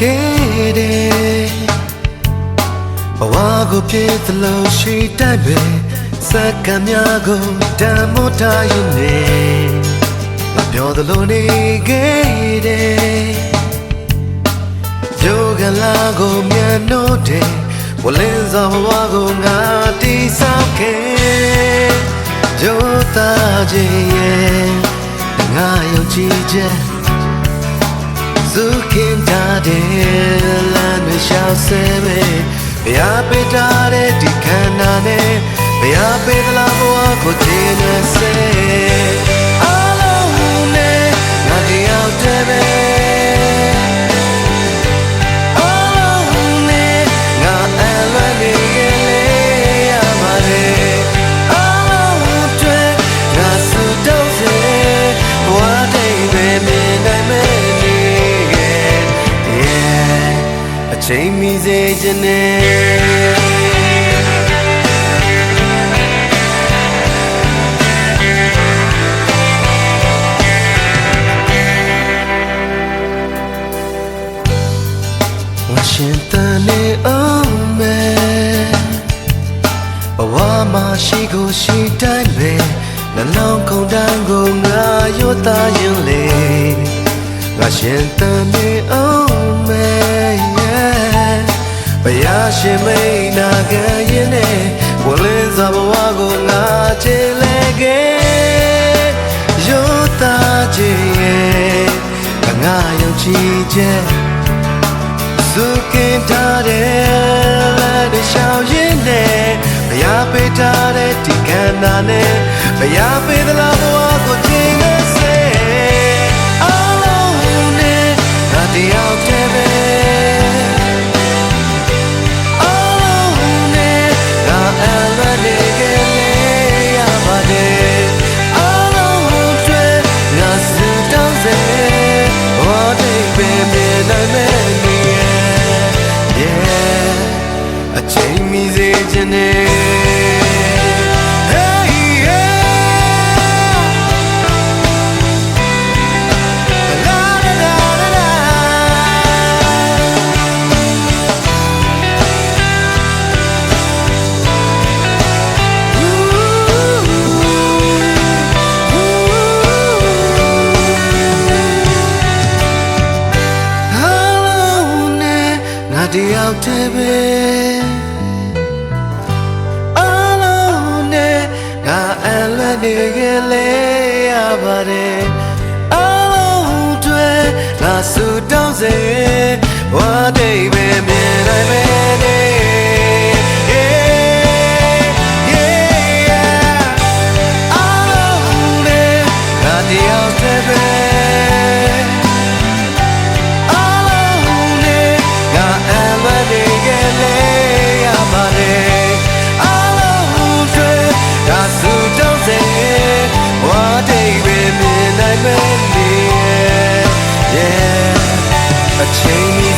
ခဲ့တယ်ဘဝကိုပြည့်သလိုရှိတိုက်ပဲစက္ကန့်များကိုတန်မို့ထားရင်နေမပြောသလိုနေခဲ့တယ်ယောဂလာကိုမြန်လို့တယ်ဝလင်းစွာဘဝကိုငါတိဆောက်ခဲ့ဂျိုးသားခြင်းရဲ့ငါယုံကြည်ချက် စုခင်ထားတဲ့လမ်းတွေရှောက်ဆဲပဲဘုရားပေးထားတဲ့ဒီခန္ဓာနဲ့ဘုရားပေးသလားဘဝကိုတည်နေစေ ချိန်မီစေခြင်းနဲ့ဝရှင်တန်နေအောင်မယ်ဘဝမှာရှိကိုရှိတိုင်းပဲနှလုံးကုန်တန်းကိုငါရွတ်သားရင်လေငါရှင်တန်နေအောင် ရားရှင်မိန်နာခံရင်နဲ့ဝလင်းစွာဘဝကိုငါချေလေခဲ့ရွတ်သားခြင်းရဲ့ငါယုံကြည်ချက်စုကင်ထားတဲ့လက်တွေရှောင်ရင်းနဲ့ဘုရားပေးထားတဲ့ဒီကန္နာနဲ့ဘုရားပေးသလားဘဝကို တယောက်တည်းပဲအလုံးနဲ့ငါအလွန်နေခဲ့လေရပါတယ်အလုံးတွေငါဆူတောင်းစေ yeah အချိ